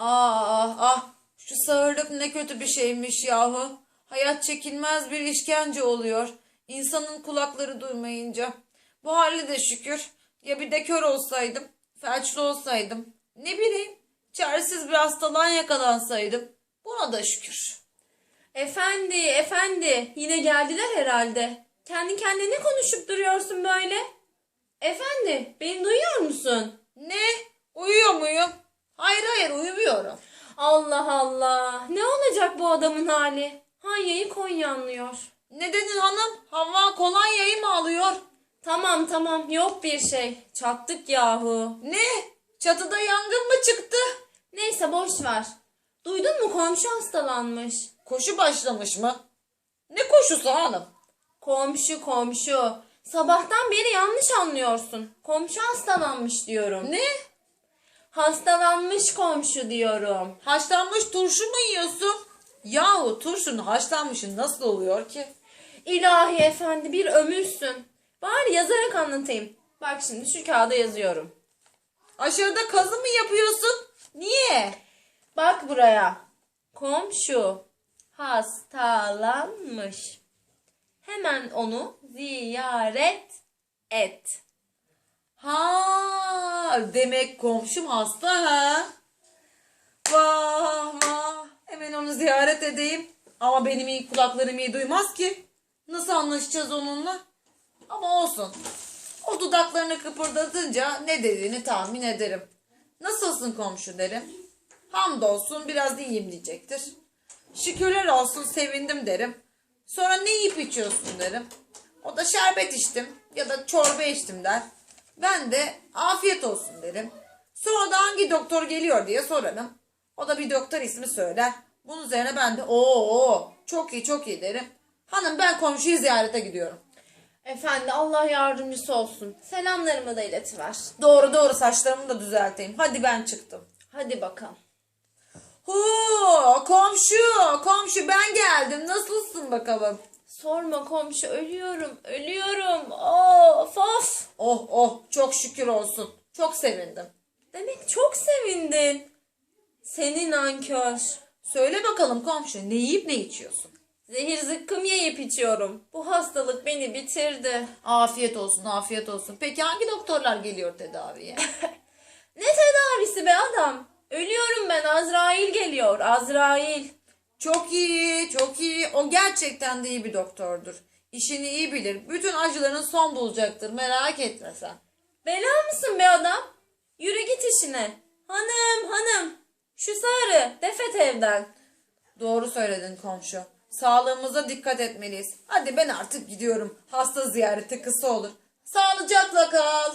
Ah ah şu sağırlık ne kötü bir şeymiş yahu. Hayat çekilmez bir işkence oluyor. İnsanın kulakları duymayınca. Bu hali de şükür. Ya bir de kör olsaydım, felçli olsaydım. Ne bileyim, çaresiz bir hastalığa yakalansaydım. Buna da şükür. Efendi, efendi. Yine geldiler herhalde. Kendi kendine konuşup duruyorsun böyle. Efendi, beni duyuyor musun? Ne? Uyuyor muyum? Hayır hayır uyumuyorum. Allah Allah. Ne olacak bu adamın hali? Hanya'yı Konya anlıyor. Ne dedin hanım? Hava kolonyayı mı alıyor? Tamam tamam yok bir şey. Çattık yahu. Ne? Çatıda yangın mı çıktı? Neyse boş ver. Duydun mu komşu hastalanmış. Koşu başlamış mı? Ne koşusu hanım? Komşu komşu. Sabahtan beri yanlış anlıyorsun. Komşu hastalanmış diyorum. Ne? Hastalanmış komşu diyorum. Haşlanmış turşu mu yiyorsun? Yahu turşunun haşlanmışı nasıl oluyor ki? İlahi efendi bir ömürsün. Bari yazarak anlatayım. Bak şimdi şu kağıda yazıyorum. Aşağıda kazı mı yapıyorsun? Niye? Bak buraya. Komşu hastalanmış. Hemen onu ziyaret et. Ha, demek komşum hasta ha. Vah vah. Hemen onu ziyaret edeyim. Ama benim iyi kulaklarım iyi duymaz ki. Nasıl anlaşacağız onunla? Ama olsun. O dudaklarını kıpırdatınca ne dediğini tahmin ederim. Nasılsın komşu derim. Hamdolsun biraz iyiyim diyecektir. Şükürler olsun sevindim derim. Sonra ne yiyip içiyorsun derim. O da şerbet içtim ya da çorba içtim der. Ben de afiyet olsun derim. Sonra da hangi doktor geliyor diye sorarım. O da bir doktor ismi söyler. Bunun üzerine ben de ooo çok iyi çok iyi derim. Hanım ben komşuyu ziyarete gidiyorum. Efendi Allah yardımcısı olsun. Selamlarımı da iletiver. Doğru doğru saçlarımı da düzelteyim. Hadi ben çıktım. Hadi bakalım. Hu komşu komşu ben geldim nasılsın bakalım. Sorma komşu ölüyorum ölüyorum. Of of. Oh oh çok şükür olsun. Çok sevindim. Demek çok sevindin. Senin nankör. Söyle bakalım komşu ne yiyip ne içiyorsun? Zehir zıkkım yiyip içiyorum. Bu hastalık beni bitirdi. Afiyet olsun afiyet olsun. Peki hangi doktorlar geliyor tedaviye? Ne tedavisi be adam? Ölüyorum ben Azrail geliyor Azrail. Çok iyi çok iyi. O gerçekten de iyi bir doktordur. İşini iyi bilir. Bütün acıların son bulacaktır. Merak etme sen. Bela mısın be adam? Yürü git işine. Hanım hanım. Şu sarı defet evden. Doğru söyledin komşu. Sağlığımıza dikkat etmeliyiz. Hadi ben artık gidiyorum. Hasta ziyareti kısa olur. Sağlıcakla kal.